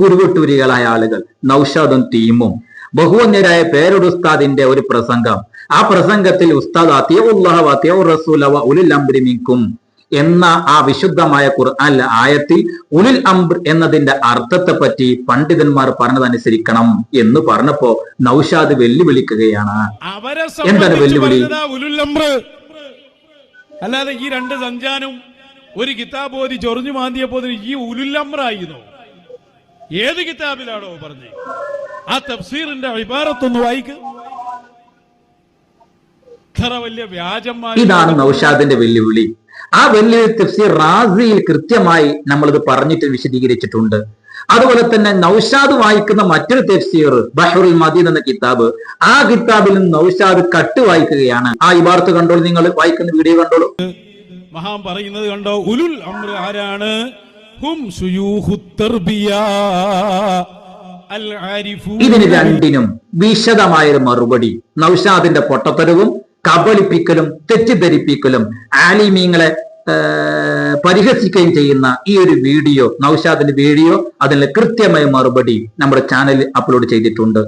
കുരുവട്ടൂരികളായ ആളുകൾ നൌഷാദും ടീമും. ബഹുവന്യരായ പേരുടെ ഉസ്താദിന്റെ ഒരു പ്രസംഗം. ആ പ്രസംഗത്തിൽ ഉസ്താദ് മിൻകും എന്ന ആ വിശുദ്ധമായ ഖുർആൻ ആയത്തിൽ ഉലിൽ അംബ് എന്നതിന്റെ അർത്ഥത്തെ പറ്റി പണ്ഡിതന്മാർ പറഞ്ഞതനുസരിക്കണം എന്ന് പറഞ്ഞപ്പോ നൌഷാദ് വെല്ലുവിളിക്കുകയാണ്. എന്താണ് വെല്ലുവിളി? അല്ലാതെ ഈ രണ്ട് സഞ്ചാനും ഒരു കിതാബ് ഓതി ചൊറിഞ്ഞു മാന്തിയപ്പോ ഈ ഉലുല്ലംറായിരുന്നു ഏത് കിതാബിലാണോ പറഞ്ഞത് ആ തഫ്സീറിന്റെ ഇബാറത്തൊന്ന് വായിക്ക്. ഇത്ര വലിയ വ്യാജന്മാർ ഇതാണ് നൌഷാദിന്റെ വെല്ലുവിളി. ആ വെല്ലുവിളി തഫ്സീർ റാസിയിൽ കൃത്യമായി നമ്മളിത് പറഞ്ഞിട്ട് വിശദീകരിച്ചിട്ടുണ്ട്. അതുപോലെ തന്നെ നൌഷാദ് വായിക്കുന്ന മറ്റൊരു തഫ്സീർ ബഹ്റുൽ മദീൻ എന്ന കിതാബ് ആ കിതാബിൽ നിന്ന് നൌഷാദ് കട്ട് വായിക്കുകയാണ്. ആ ഇബാർത്ത് കണ്ടോളൂ നിങ്ങൾ വായിക്കുന്ന വീഡിയോ കണ്ടോളൂ. മഹാൻ പറയുന്നത് കണ്ടോ? ഉലുൽ അമ്ര ആരാണ്? ഇതിന് രണ്ടിനും വിശദമായൊരു മറുപടി. നൌഷാദിന്റെ പൊട്ടത്തരവും കബളിപ്പിക്കലും തെറ്റിദ്ധരിപ്പിക്കലും ആലിമീങ്ങളെ പരിഹസിക്കുകയും ചെയ്യുന്ന ഈ ഒരു വീഡിയോ നൌഷാദിന്റെ വീഡിയോ അതിനുള്ള കൃത്യമായ മറുപടി നമ്മുടെ ചാനലിൽ അപ്ലോഡ് ചെയ്തിട്ടുണ്ട്.